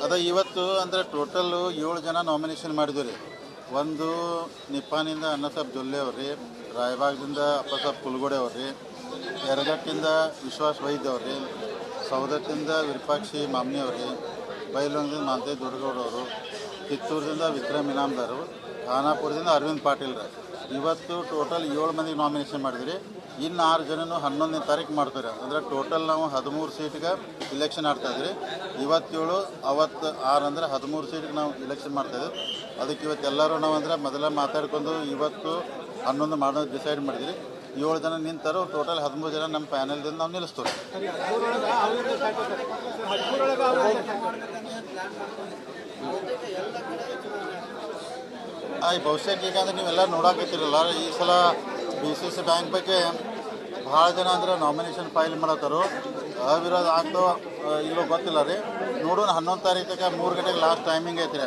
ಅದ ಇವತ್ತು ಅಂದರೆ ಟೋಟಲ್ ಏಳು ಜನ ನಾಮಿನೇಷನ್ ಮಾಡಿದ್ವಿ ರೀ. ಒಂದು ನಿಪ್ಪಾನಿಂದ ಅನ್ನಸಾಬ್ ಜೊಲ್ಲೆ ಅವ್ರಿ ರಾಯಬಾಗದಿಂದ ಅಪ್ಪಸಾಬ್ ಕುಲ್ಗೋಡೆ ಅವ್ರಿ ಎರಗಟ್ಟಿಂದ ವಿಶ್ವಾಸ್ ವೈದ್ಯ ಅವ್ರಿ ಸೌದತ್ತಿಂದ ವಿರೂಪಾಕ್ಷಿ ಮಾಮ್ನಿ ಅವ್ರಿ ಬೈಲೊಂಗದಿಂದ ಮಾಂತೇ ಅವರು, ಕಿತ್ತೂರದಿಂದ ವಿಕ್ರಮ್ ಇನಾಮ್ದಾರು ಖಾನಾಪುರದಿಂದ ಅರವಿಂದ್ ಪಾಟೀಲ್ ಇವತ್ತು ಟೋಟಲ್ ಏಳು ಮಂದಿಗೆ ನಾಮಿನೇಷನ್ ಮಾಡಿದ್ರಿ ಇನ್ನು ಆರು ಜನನು ಹನ್ನೊಂದನೇ ತಾರೀಕು ಮಾಡ್ತಾರೆ. ಅಂದರೆ ಟೋಟಲ್ ನಾವು ಹದಿಮೂರು ಸೀಟ್ಗೆ ಇಲೆಕ್ಷನ್ ಆಡ್ತಾ ಇದ್ರಿ ಇವತ್ತೇಳು, ಅವತ್ತು ಆರು ಅಂದರೆ ಹದಿಮೂರು ಸೀಟ್ಗೆ ನಾವು ಇಲೆಕ್ಷನ್ ಮಾಡ್ತಾಯಿದ್ವಿ ಅದಕ್ಕೆ ಇವತ್ತು ಎಲ್ಲರೂ ನಾವು ಅಂದರೆ ಮೊದಲ ಮಾತಾಡ್ಕೊಂಡು ಇವತ್ತು ಹನ್ನೊಂದು ಮಾಡೋದು ಡಿಸೈಡ್ ಮಾಡಿದ್ರಿ ಏಳು ಜನ ನಿಂತರು ಟೋಟಲ್ ಹದಿಮೂರು ಜನ ನಮ್ಮ ಪ್ಯಾನಲ್ದಿಂದ ನಾವು ನಿಲ್ಲಿಸ್ತೇವೆ. ಆಯ್ ಬಹುಶಃ ಈಗ ಅಂದ್ರೆ ನೀವೆಲ್ಲ ನೋಡಾಕತ್ತೀರಲ್ಲ. ಈ ಸಲ ಬಿ ಸಿ ಸಿ ಬ್ಯಾಂಕ್ ಬಗ್ಗೆ ಭಾಳ ಜನ ಅಂದರೆ ನಾಮಿನೇಷನ್ ಫೈಲ್ ಮಾಡತ್ತಾರು ಅವಿರೋಧ ಆಗ್ತೋ ಇಲ್ಲೋ ಗೊತ್ತಿಲ್ಲ ರೀ. ನೋಡೋಣ, ಹನ್ನೊಂದು ತಾರೀಕಿಗೆ ಮೂರು ಗಂಟೆಗೆ ಲಾಸ್ಟ್ ಟೈಮಿಂಗ್ ಐತ್ರಿ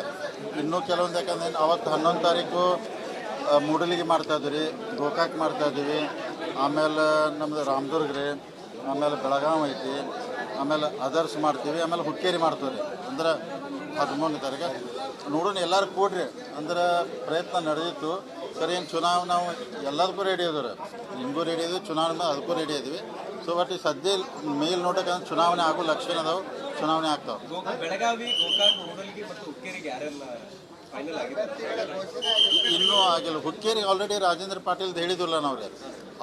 ಇನ್ನೂ ಕೆಲವೊಂದು, ಯಾಕಂದ್ರೆ ಅವತ್ತು ಹನ್ನೊಂದು ತಾರೀಕು ಮೂಡಲಿಗೆ ಮಾಡ್ತಾ ಇದ್ವಿ ರೀ, ಗೋಕಾಕ್ ಮಾಡ್ತಾ ಇದ್ದೀವಿ ಆಮೇಲೆ ನಮ್ಮದು ರಾಮದುರ್ಗ ರೀ, ಆಮೇಲೆ ಬೆಳಗಾವಿ ಐತಿ, ಆಮೇಲೆ ಅದರ್ಸ್ ಮಾಡ್ತೀವಿ, ಆಮೇಲೆ ಹುಕ್ಕೇರಿ ಮಾಡ್ತೀವಿ ರೀ. ಅಂದ್ರೆ ಹದಿಮೂರನೇ ತಾರೀಕು. ನೋಡೋಣ, ಎಲ್ಲರೂ ಕೂಡ್ರಿ. ಅಂದ್ರೆ ಪ್ರಯತ್ನ ನಡೆದಿತ್ತು. ಸರಿ ಏನು ಚುನಾವಣೆ ನಾವು ಎಲ್ಲದಕ್ಕೂ ರೆಡಿ ಇದ್ದೀವಿ ನಿಮಗೂ ರೆಡಿ ಇದ್ದೀವಿ ಚುನಾವಣೆ ಮೇಲೆ ಅದಕ್ಕೂ ರೆಡಿ ಇದ್ದೀವಿ. ಸೊ ಬಟ್ ಈ ಸದ್ಯ ಮೇಲ್ ನೋಡೋಕೆ ಚುನಾವಣೆ ಆಗೋ ಲಕ್ಷಣ ಅದಾವೆ ಚುನಾವಣೆ ಆಗ್ತಾವೆ. ಬೆಳಗಾವಿ ಮತ್ತು ಇನ್ನೂ ಆಗಿಲ್ಲ. ಹುಕ್ಕೇರಿ ಆಲ್ರೆಡಿ ರಾಜೇಂದ್ರ ಪಾಟೀಲ್ದು ಹೇಳಿದ್ರಲ್ಲ ನಾವು ರೀ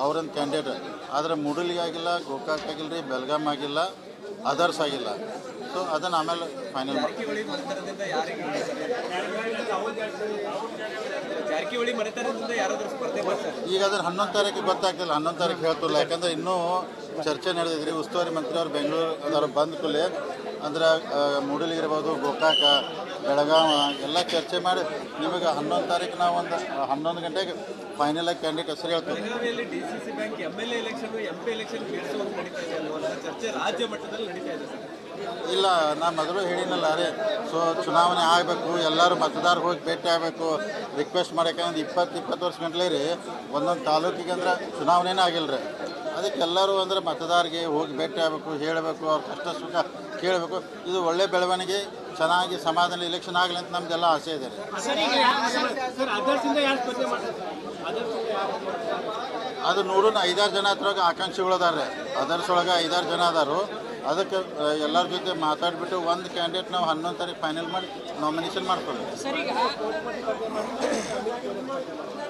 ಅವ್ರೊಂದು ಕ್ಯಾಂಡಿಡೇಟ್ ಆದರೆ ಮುಡಲಿಗೆ ಆಗಿಲ್ಲ ಗೋಕಾಕ್ ಆಗಿಲ್ಲ ರೀ ಬೆಲ್ಗಾಮ್ ಆಗಿಲ್ಲ ಅದರ್ಸ್ ಆಗಿಲ್ಲ. ಸೊ ಅದನ್ನು ಆಮೇಲೆ ಫೈನಲ್ ಈಗ ಅದನ್ನು ಹನ್ನೊಂದು ತಾರೀಕಿಗೆ ಗೊತ್ತಾಗ್ತಿಲ್ಲ ಹನ್ನೊಂದು ತಾರೀಕು ಹೇಳ್ತಿಲ್ಲ ಯಾಕಂದ್ರೆ ಇನ್ನೂ ಚರ್ಚೆ ನಡೆದಿದ್ರಿ. ಉಸ್ತುವಾರಿ ಮಂತ್ರಿ ಅವ್ರು ಬೆಂಗಳೂರು ಅದರ ಬಂದ ಕೂಡಲೇ ಅಂದ್ರೆ ಮೂಡಲಿಗಿರ್ಬೋದು ಗೋಕಾಕ ಬೆಳಗಾವ ಎಲ್ಲ ಚರ್ಚೆ ಮಾಡಿ ನಿಮಗೆ ಹನ್ನೊಂದು ತಾರೀಕು ನಾವು ಒಂದು ಹನ್ನೊಂದು ಗಂಟೆಗೆ ಫೈನಲ್ ಆಗಿ ಕ್ಯಾಂಡಿಡೇಟ್ ಹೆಸರು ಹೇಳ್ತೀವಿ. ಚರ್ಚೆ ರಾಜ್ಯ ಮಟ್ಟದಲ್ಲಿ ನಡೀತಾ ಇದೆ ಇಲ್ಲ, ನಾನು ಮೊದಲು ಹೇಳಿನಲ್ಲ ರೀ ಸೊ ಚುನಾವಣೆ ಆಗಬೇಕು, ಎಲ್ಲರೂ ಮತದಾರ ಹೋಗಿ ಭೇಟಿ ಆಗಬೇಕು ರಿಕ್ವೆಸ್ಟ್ ಮಾಡಬೇಕಂದ್ರೆ ಇಪ್ಪತ್ತು ಇಪ್ಪತ್ತು ವರ್ಷ ಗಂಟ್ಲೆ ರೀ, ಒಂದೊಂದು ತಾಲೂಕಿಗೆ ಅಂದ್ರೆ ಚುನಾವಣೆನೇ ಆಗಿಲ್ಲ ರೀ. ಅದಕ್ಕೆ ಎಲ್ಲರೂ ಅಂದ್ರೆ ಮತದಾರರಿಗೆ ಹೋಗಿ ಭೇಟಿ ಆಗಬೇಕು, ಹೇಳಬೇಕು, ಅವ್ರ ಕಷ್ಟ ಸುಖ ಕೇಳಬೇಕು. ಇದು ಒಳ್ಳೆ ಬೆಳವಣಿಗೆ, ಚೆನ್ನಾಗಿ ಸಮಾಧಾನ ಇಲೆಕ್ಷನ್ ಆಗಲಿ ಅಂತ ನಮ್ದೆಲ್ಲ ಆಸೆ ಇದೆ ಅದು ನೋಡೋಣ ಐದಾರು ಜನ ಹತ್ರ ಆಕಾಂಕ್ಷಿಗಳು ಅದಾರೆ ಅದರ್ಸ್ ಒಳಗೆ ಐದಾರು ಜನ ಅದಾರು. ಅದಕ್ಕೆ ಎಲ್ಲರ ಜೊತೆ ಮಾತಾಡಿಬಿಟ್ಟು ಒಂದು ಕ್ಯಾಂಡಿಡೇಟ್ ನಾವು ಹನ್ನೊಂದು ತಾರೀಕು ಫೈನಲ್ ಮಾಡಿ ನಾಮಿನೇಷನ್ ಮಾಡ್ಕೊಳ್ಳಿ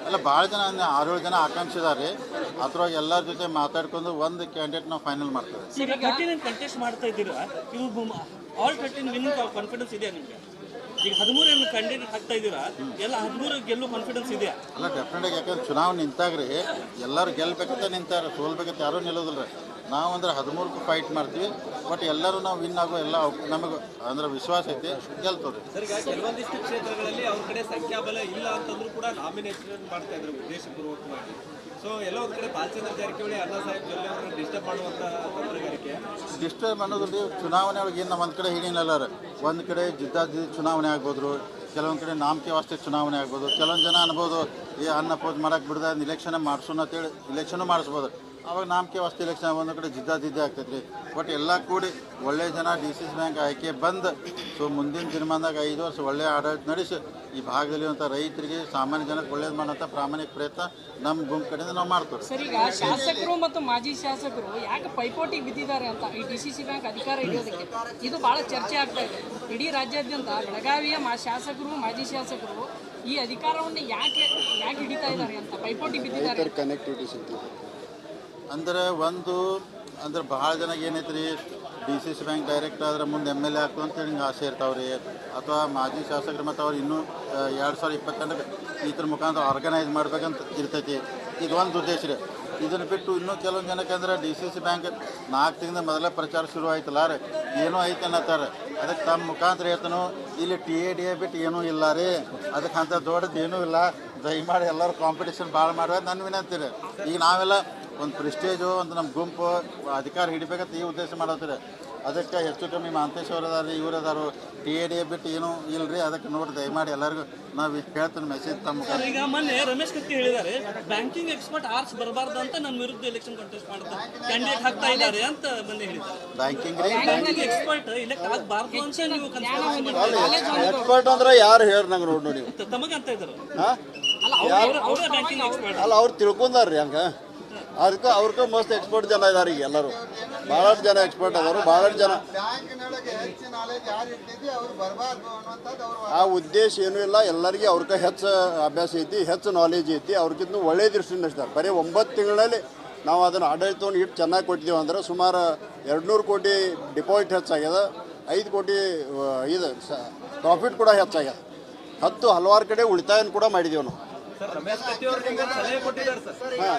ಅಲ್ಲ ಭಾಳ ಜನ ಅಂದ್ರೆ ಆರೇಳು ಜನ ಆಕಾಂಕ್ಷಿದಾರೆ ಅದ್ರ ಅದ್ರೊಳಗೆ ಎಲ್ಲರ ಜೊತೆ ಮಾತಾಡ್ಕೊಂಡು ಒಂದು ಕ್ಯಾಂಡಿಡೇಟ್ ನಾವು ಫೈನಲ್ ಮಾಡ್ತೀವಿ ಕಂಟೆಸ್ಟ್ ಮಾಡ್ತಾ ಇದ್ದೀರಾ? ಇದು ಆಲ್ ಥರ್ಟೀನ್ ವಿನ್ನಿಂಗ್ ಕಾನ್ಫಿಡೆನ್ಸ್ ಇದೆಯಾ ನಿಮಗೆ? ಈಗ ಹದಿಮೂರು ಕ್ಯಾಂಡಿಡೇಟ್ ಹಾಕ್ತಾ ಇದ್ದೀರಾ? ಎಲ್ಲ ಹದಿಮೂರು ಗೆಲ್ಲೋ ಕಾನ್ಫಿಡೆನ್ಸ್ ಇದೆಯಾ? ಅಲ್ಲ ಡೆಫಿನೆಟಾಗಿ ಯಾಕಂದ್ರೆ ಚುನಾವಣೆ ನಿಂತಾಗ್ರಿ ಎಲ್ಲರೂ ಗೆಲ್ಬೇಕಂತ ನಿಂತಾರ ಸೋಲ್ಬೇಕಂತ ಯಾರೂ ನಿಲ್ಲೋದಿಲ್ಲ ನಾವು ಅಂದ್ರೆ ಹದಿಮೂರಕ್ಕೂ ಫೈಟ್ ಮಾಡ್ತೀವಿ ಬಟ್ ಎಲ್ಲರೂ ನಾವು ವಿನ್ ಆಗೋ ಎಲ್ಲ ನಮಗೆ ಅಂದ್ರೆ ವಿಶ್ವಾಸ ಐತಿ ಗೆಲ್ತದೆ. ಸರ್ ಈಗ ಕೆಲವೊಂದಿಷ್ಟು ಕ್ಷೇತ್ರಗಳಲ್ಲಿ ಅವ್ರ ಕಡೆ ಸಂಖ್ಯಾಬಲ ಇಲ್ಲ ಅಂತಂದ್ರೂ ಕೂಡ ನಾಮಿನೇಷನ್ ಮಾಡ್ತಾ ಇದ್ರು ಉದ್ದೇಶಪೂರ್ವಕವಾಗಿ ಸೊ ಎಲ್ಲ ಒಂದ್ ಕಡೆ ಬಾಲಚಂದ್ರ ಜಾರಕಿಹೊಳಿ ಅಣ್ಣಾ ಸಾಹೇಬ್ ಜೊಲ್ಲೆ ಅವರನ್ನು ಡಿಸ್ಟರ್ಬ್ ಮಾಡುವಂತ ತಂತ್ರಗಾರಿಕೆ ಡಿಸ್ಟರ್ಬ್ ಅನ್ನೋದ್ರಲ್ಲಿ ಚುನಾವಣೆ ಒಳಗೆ ಏನು ಒಂದು ಕಡೆ ಹಿಡಿನಲ್ಲಾರ ಒಂದು ಕಡೆ ಜಿದ್ದಾಜಿದ್ದಿ ಚುನಾವಣೆ ಆಗ್ಬೋದು ಕೆಲವೊಂದು ಕಡೆ ನಾಮಕೆ ವಾಸ್ತೆ ಚುನಾವಣೆ ಆಗ್ಬೋದು. ಕೆಲವೊಂದು ಜನ ಅನ್ಬೋದು ಏ ಅನ್ನ ಪೋಸ್ ಮಾಡಕ್ಕೆ ಬಿಡ್ದ ಇಲೆಕ್ಷನ್ ಮಾಡಿಸೋಣ ಅಂತೇಳಿ ಇಲೆಕ್ಷನು ಮಾಡಿಸ್ಬೋದು. ಅವಾಗ ನಾಮಕೆ ವಸ್ತು ಎಲೆಕ್ಷನ್ ಒಂದು ಕಡೆ ಜಿದ್ದಾಜಿದ್ದಿ ಆಗ್ತೈತೆ ರೀ ಬಟ್ ಎಲ್ಲ ಕೂಡಿ ಒಳ್ಳೆ ಜನ ಡಿ ಸಿ ಸಿ ಬ್ಯಾಂಕ್ ಆಯ್ಕೆ ಬಂದು ಸೊ ಮುಂದಿನ ದಿನಮಾನದಾಗ ಐದು ವರ್ಷ ಒಳ್ಳೆಯ ಆಡಳಿತ ನಡೆಸಿ ಈ ಭಾಗದಲ್ಲಿರುವಂಥ ರೈತರಿಗೆ ಸಾಮಾನ್ಯ ಜನಕ್ಕೆ ಒಳ್ಳೇದು ಮಾಡೋಂಥ ಪ್ರಾಮಾಣಿಕ ಪ್ರಯತ್ನ ನಮ್ಮ ಗುಂಪು ಕಡೆಯಿಂದ ನಾವು ಮಾಡ್ತೀವಿ. ಸರ್ ಈಗ ಶಾಸಕರು ಮತ್ತು ಮಾಜಿ ಶಾಸಕರು ಯಾಕೆ ಪೈಪೋಟಿಗೆ ಬಿದ್ದಿದ್ದಾರೆ ಅಂತ ಈ ಡಿ ಸಿ ಸಿ ಬ್ಯಾಂಕ್ ಅಧಿಕಾರ ಹಿಡಿಯೋದಕ್ಕೆ? ಇದು ಭಾಳ ಚರ್ಚೆ ಆಗ್ತಾ ಇದೆ. ಇಡೀ ರಾಜ್ಯಾದ್ಯಂತ ಬೆಳಗಾವಿಯ ಮಾ ಶಾಸಕರು ಮಾಜಿ ಶಾಸಕರು ಈ ಅಧಿಕಾರವನ್ನು ಯಾಕೆ ಯಾಕೆ ಹಿಡಿತಾ ಇದ್ದಾರೆ ಅಂತ ಪೈಪೋಟಿ ಬಿದ್ದಿದ್ದಾರೆ? ಅಂದ್ರೆ ಒಂದು, ಅಂದ್ರೆ ಬಹಳ ಜನ ಏನೈತೆ ರೀ D C C bank direct ಆದ್ರೆ ಮುಂದೆ ಎಂ ಎಲ್ ಎ ಆಗ್ತು ಅಂತೇಳಿ ಹಿಂಗೆ ಆಸೆ ಇರ್ತಾವೆ ಅಥವಾ ಮಾಜಿ ಶಾಸಕರು ಮತ್ತು ಅವ್ರು ಇನ್ನೂ ಎರಡು ಸಾವಿರದ ಇಪ್ಪತ್ತೆಂಟಕ್ಕೆ ಇದ್ರ ಮುಖಾಂತರ ಆರ್ಗನೈಸ್ ಮಾಡ್ಬೇಕಂತ ಇರ್ತೈತಿ. ಇದು ಒಂದು ಉದ್ದೇಶ ರೀ ಇದನ್ನು ಬಿಟ್ಟು ಇನ್ನೂ ಕೆಲವೊಂದು ಜನಕ್ಕೆ ಅಂದ್ರೆ ಡಿ ಸಿ ಸಿ ಬ್ಯಾಂಕ್ ನಾಲ್ಕು ತಿಂಗಳ ಮೊದಲೇ ಪ್ರಚಾರ ಶುರು ಆಯ್ತಲ್ಲ ರೀ. ಏನೂ ಐತೆ ಅನ್ನತ್ತಾರೆ. ಅದಕ್ಕೆ ತಮ್ಮ ಮುಖಾಂತರ ಹೇಳ್ತಾನು, ಇಲ್ಲಿ ಟಿ ಎ ಡಿ ಎ ಬಿಟ್ಟು ಏನೂ ಇಲ್ಲ ರೀ. ಅದಕ್ಕೆ ಅಂತ ದೊಡ್ಡದು ಏನೂ ಇಲ್ಲ. ದಯಮಾಡಿ ಎಲ್ಲರೂ ಕಾಂಪಿಟೇಷನ್ ಭಾಳ ಮಾಡೋದು ನನ್ನ ವಿನಂತಿ ರೀ. ಈಗ ನಾವೆಲ್ಲ ಒಂದು ಪ್ರಿಸ್ಟೇಜು ಒಂದು ನಮ್ಮ ಗುಂಪು ಅಧಿಕಾರ ಹಿಡಿಬೇಕಂತ ಈ ಉದ್ದೇಶ ಮಾಡತ್ತೀರಿ ಅದಕ್ಕೆ ಹೆಚ್ಚು ಕಮ್ಮಿ ಮಾಂತೇಶ್ವರ ಅದಾರ ಇವ್ರು ಅದಾರು ಟಿ ಎ ಡಿ ಬಿಟ್ಟು ಏನೂ ಇಲ್ರಿ ಅದಕ್ಕೆ ನೋಡಿ ದಯಮಾಡಿ ಎಲ್ಲರಿಗೂ ನಾವು ಹೇಳ್ತೀನಿ ಮೆಸೇಜ್ ತಮ್ಮ. ಈಗ ಮೊನ್ನೆ ರಮೇಶ್ ಕತ್ತಿ ಹೇಳಿದ್ದಾರೆ ಬ್ಯಾಂಕಿಂಗ್ ಎಕ್ಸ್ಪರ್ಟ್ ಆರ್ಸ್ ಬರಬಾರ್ದು ಅಂತ ನನ್ನ ವಿರುದ್ಧ ಎಲೆಕ್ಷನ್ ಕಂಟೆಸ್ಟ್ ಮಾಡ್ತಾರೆ. ಕ್ಯಾಂಡಿಡೇಟ್ ಹಾಕ್ತಾ ಇದ್ದಾರೆ ಅಂತ ಮೊನ್ನೆ ಹೇಳಿದ್ದಾರೆ. ಬ್ಯಾಂಕಿಂಗ್ ರೀ ಬ್ಯಾಂಕಿಂಗ್ ಎಕ್ಸ್ಪರ್ಟ್ ಇಲೆಕ್ಟ್ ಆಗಬಾರ್ದು ಅಂತ ನೀವು ಎಕ್ಸ್ಪರ್ಟ್ ಅಂದ್ರೆ ಯಾರು ಹೇಳಿ ನಂಗೆ ನೋಡಿ ನೋಡಿ ತಮಗೆ ಅಂತ ಇದ್ದಾರೆ ಅವ್ರ. ಅಲ್ಲ ಅವ್ರು ತಿಳ್ಕೊಂಡಾರ್ರಿ ಹಂಗೆ. ಅದಕ್ಕೆ ಅವ್ರಿಗೆ ಮಸ್ತ್ ಎಕ್ಸ್ಪರ್ಟ್ ಜನ ಇದಾರೆ ಈಗ ಎಲ್ಲರೂ. ಭಾಳಷ್ಟು ಜನ ಎಕ್ಸ್ಪರ್ಟ್ ಅದಾರು ಭಾಳಷ್ಟು ಜನ. ಆ ಉದ್ದೇಶ ಏನೂ ಇಲ್ಲ, ಎಲ್ಲರಿಗೆ ಅವ್ರಿಗೆ ಹೆಚ್ಚು ಅಭ್ಯಾಸ ಐತಿ, ಹೆಚ್ಚು ನಾಲೆಜ್ ಐತಿ ಅವ್ರಿಗಿಂತ ಒಳ್ಳೆ ದೃಷ್ಟಿಯಿಂದ ಇರ್ತಾರೆ ಬರೀ ಒಂಬತ್ತು ತಿಂಗಳಲ್ಲಿ ನಾವು ಅದನ್ನು ಆಡಳಿತವನ್ನು ಇಟ್ಟು ಚೆನ್ನಾಗಿ ಕೊಟ್ಟಿದ್ದೀವಿ ಅಂದ್ರೆ ಸುಮಾರು ಎರಡು ನೂರು ಕೋಟಿ ಡಿಪಾಸಿಟ್ ಹೆಚ್ಚಾಗ್ಯದ, ಐದು ಕೋಟಿ, ಇದು ಪ್ರಾಫಿಟ್ ಕೂಡ ಹೆಚ್ಚಾಗ್ಯದ. ಹತ್ತು ಹಲವಾರು ಕಡೆ ಉಳಿತಾಯನ ಕೂಡ ಮಾಡಿದ್ದೀವಿ ನಾವು. ರಮೇಶ್ ಕತ್ತಿ ಅವರು ನಿಮ್ಗೆ ಸಲಹೆ ಕೊಟ್ಟಿದ್ದಾರೆ ಸರ್.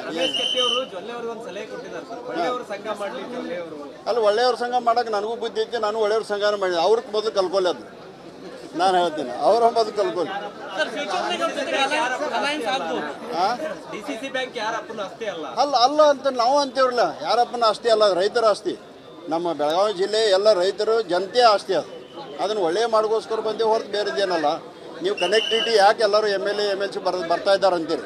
ರಮೇಶ್ ಕತ್ತಿ ಅವರು ಜೊಲ್ಲೆ ಅವ್ರಿಗೆ ಒಂದು ಸಲಹೆ ಕೊಟ್ಟಿದ್ದಾರೆ ಸರ್. ಒಳ್ಳೆಯವರು ಸಂಘ ಮಾಡ್ಲಿ ಜೊಲ್ಲೆ ಅವರು. ಅಲ್ಲಿ ಒಳ್ಳೆಯವ್ರ ಸಂಘ ಮಾಡಕ್ಕೆ ನನಗೂ ಬುದ್ಧಿ ಐತಿ ನಾನು ಒಳ್ಳೆಯವ್ರ ಸಂಘ ಮಾಡಿದೆ. ಅವ್ರಿಗೆ ಮೊದಲು ಕಲ್ಕೊಲ್ಲ ಅದು. ನಾನು ಹೇಳ್ತೀನಿ ಅವ್ರ ಮೊದಲು ಕಲ್ಕೊಲ್ಲ ಅಲ್ಲ. ಅಲ್ಲ ಅಂತ ನಾವು ಅಂತೀವ್ರಲ್ಲ ಯಾರಪ್ಪನ ಆಸ್ತಿ ಅಲ್ಲ ರೈತರ ಆಸ್ತಿ ನಮ್ಮ ಬೆಳಗಾವಿ ಜಿಲ್ಲೆ ಎಲ್ಲ ರೈತರು ಜನತೆ ಆಸ್ತಿ ಅದು. ಅದನ್ನು ಒಳ್ಳೆಯ ಮಾಡೋಗೋಸ್ಕರ ಬಂದೇವು ಹೊರತು ಬೇರೆದೇನಲ್ಲ. ನೀವು ಕನೆಕ್ಟಿವಿಟಿ ಯಾಕೆ ಎಲ್ಲರೂ M L A M L C ಬರ್ ಬರ್ತಾ ಇದ್ದಾರೆ ಅಂತೀರಿ?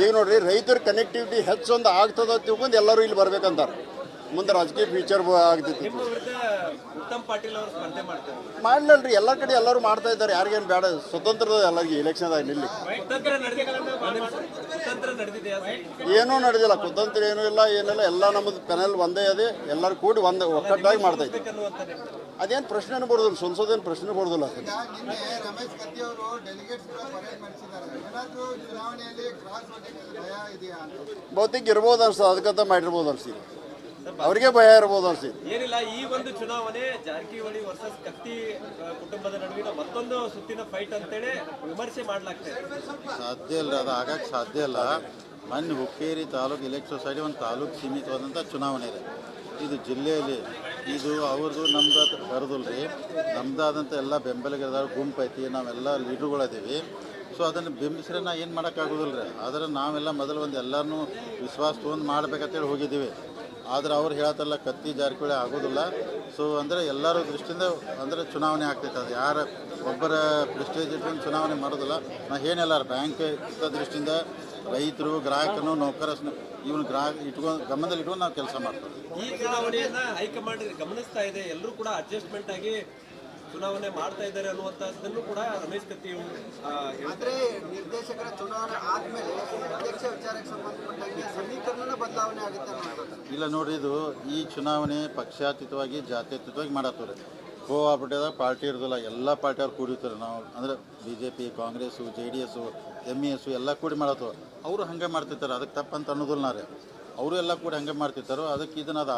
ಈಗ ನೋಡ್ರಿ ರೈತರ ಕನೆಕ್ಟಿವಿಟಿ ಹೆಚ್ಚೊಂದು ಆಗ್ತದ ತಿಳ್ಕೊಂಡು ಎಲ್ಲರೂ ಇಲ್ಲಿ ಬರ್ಬೇಕಂತಾರೆ. ಮುಂದೆ ರಾಜಕೀಯ ಫ್ಯೂಚರ್ ಆಗ್ತೈತಿ. ರೀ ಮಾಡ್ಲಲ್ರಿ ಎಲ್ಲ ಕಡೆ ಎಲ್ಲರೂ ಮಾಡ್ತಾ ಇದ್ದಾರೆ. ಯಾರಿಗೇನು ಬೇಡ ಸ್ವತಂತ್ರದ ಎಲ್ಲರಿಗೆ ಇಲೆಕ್ಷನ್ದಾಗ ನಿಲ್ಲಿ. ಏನೂ ನಡೆದಿಲ್ಲ. ಕುತಂತ್ರ ಏನೂ ಇಲ್ಲ ಏನಿಲ್ಲ. ಎಲ್ಲ ನಮ್ಮದು ಪೆನಲ್ ಒಂದೇ ಅದೇ ಎಲ್ಲರೂ ಕೂಡಿ ಒಂದೇ ಒಕ್ಕಟ್ಟಾಗಿ ಮಾಡ್ತಾ ಇದ್ದೀವಿ. ಅದೇನು ಪ್ರಶ್ನೆನೂ ಬರೋದಿಲ್ಲ. ಸಂಸದೇನು ಪ್ರಶ್ನೆ ಬರೋದಿಲ್ಲ ಅದು ಈಗ ನಿನ್ನೆ ರಮೇಶ್ ಕತ್ತಿ ಅವರು ಡೆಲಿಗೇಟ್ಸ್ ಕೂಡ ಪರೇಡ್ ಮಾಡಿಸಿದ್ದಾರೆ. ಏನಾದರೂ ಚುನಾವಣೆಯಲ್ಲಿ ಕ್ರಾಸ್ ಹೋಗಲಿಕ್ಕೆ ಭಯ ಇದೆಯಾ ಅಂತ? ಬಹುತೇಕ ಇರ್ಬೋದು ಅನ್ಸ್ತದೆ ಅದಕ್ಕಂತ ಮಾಡಿರ್ಬೋದು ಅನ್ಸ್ತೀವಿ ಅವ್ರಿಗೆ ಭಯ ಇರ್ಬೋದು ಅನ್ಸಿತ್ತು ಏನಿಲ್ಲ ಈ ಒಂದು ಚುನಾವಣೆ ಜಾರಕಿಹೊಳಿ ವರ್ಸಸ್ ಕತ್ತಿ ಕುಟುಂಬದ ನಡುವಿನ ಮತ್ತೊಂದು ಸುತ್ತಿನ ಫೈಟ್ ಅಂತೇಳಿ ವಿಮರ್ಶೆ ಮಾಡ್ಲಾಗ್ತದೆ ಸಾಧ್ಯ ಇಲ್ಲ ಅದು ಆಗಕ್ಕೆ ಸಾಧ್ಯ ಇಲ್ಲ. ಮೊನ್ನೆ ಹುಕ್ಕೇರಿ ತಾಲೂಕು ಎಲೆಕ್ಟ್ ಸೊಸೈಟಿ ಒಂದು ತಾಲೂಕು ಸೀಮಿತವಾದಂಥ ಚುನಾವಣೆ ಇದೆ. ಇದು ಜಿಲ್ಲೆಯಲ್ಲಿ ಇದು ಅವ್ರದ್ದು ನಮ್ದು ಬರೋದಿಲ್ಲ ರೀ ನಮ್ದಾದಂಥ ಎಲ್ಲ ಬೆಂಬಲಿಗರದ ಗುಂಪು ಐತಿ ನಾವೆಲ್ಲ ಲೀಡ್ರುಗಳದೀವಿ. ಸೊ ಅದನ್ನು ಬಿಂಬಿಸ್ರೆ ನಾ ಏನು ಮಾಡೋಕ್ಕಾಗೋದಿಲ್ಲ ರೀ ಆದರೆ ನಾವೆಲ್ಲ ಮೊದಲು ಒಂದು ಎಲ್ಲರನ್ನೂ ವಿಶ್ವಾಸ ತೊಗೊಂಡು ಮಾಡ್ಬೇಕಂತೇಳಿ ಹೋಗಿದ್ದೀವಿ. ಆದ್ರೆ ಅವ್ರು ಹೇಳತ್ತಲ್ಲ ಕತ್ತಿ ಜಾರಕಿಹೊಳಿ ಆಗೋದಿಲ್ಲ. ಸೊ ಅಂದರೆ ಎಲ್ಲರ ದೃಷ್ಟಿಯಿಂದ, ಅಂದರೆ ಚುನಾವಣೆ ಆಗ್ತೈತೆ ಅದು. ಯಾರ ಒಬ್ಬರ ಪ್ರೆಸ್ಟೇಜ್ ಇಟ್ಕೊಂಡು ಚುನಾವಣೆ ಮಾಡೋದಿಲ್ಲ. ನಾ ಏನಿಲ್ಲ ಬ್ಯಾಂಕ್ ದೃಷ್ಟಿಯಿಂದ ರೈತರು ಗ್ರಾಹಕನು ನೌಕರ ಇವನು ಗ್ರಾಹಕ ಇಟ್ಕೊಂಡು ಗಮನದಲ್ಲಿ ಇಟ್ಕೊಂಡು ನಾವು ಕೆಲಸ ಮಾಡ್ತೀವಿ. ಈ ಚುನಾವಣೆಯನ್ನ ಹೈಕಮಾಂಡ್ ಗಮನಿಸ್ತಾ ಇದೆ. ಎಲ್ಲರೂ ಕೂಡ ಅಡ್ಜಸ್ಟ್ಮೆಂಟ್ ಆಗಿ ಚುನಾವಣೆ ಮಾಡ್ತಾ ಇದ್ದಾರೆ ಅನ್ನುವಂಥದ್ದನ್ನು ಕೂಡ ರಮೇಶ್ ಕತ್ತಿ ಆದ್ರೆ ನಿರ್ದೇಶಕರ ಚುನಾವಣೆ ಆದ್ಮೇಲೆ ಅಧ್ಯಕ್ಷ ವಿಚಾರಕ್ಕೆ ಸಂಬಂಧಪಟ್ಟಂಗೆ ಸಮೀಕರಣ ಬದಲಾವಣೆ ಆಗುತ್ತೆ ಇಲ್ಲ ನೋಡ್ರಿ ಇದು ಈ ಚುನಾವಣೆ ಪಕ್ಷಾತೀತವಾಗಿ ಜಾತ್ಯತೀತವಾಗಿ ಮಾಡತ್ತವ್ರಿ. ಕೋಆಪರೇಟಿವ್ದಾಗ ಪಾರ್ಟಿ ಇರೋದಿಲ್ಲ ಎಲ್ಲ ಪಾರ್ಟಿ ಅವ್ರು ಕೂಡಿರ್ತಾರೆ. ನಾವು ಅಂದ್ರೆ B J P Congress J D S M E S ಎಲ್ಲ ಕೂಡಿ ಮಾಡತ್ತವ್ರು. ಅವರು ಹಂಗೆ ಮಾಡ್ತಿರ್ತಾರೆ ಅದಕ್ಕೆ ತಪ್ಪಂತ ಅನ್ನೋದಿಲ್ಲ ರೀ ಅವರು ಎಲ್ಲ ಕೂಡಿ ಹಂಗೆ ಮಾಡ್ತಿರ್ತಾರೋ ಅದಕ್ಕೆ ಇದನ್ನ ಅದು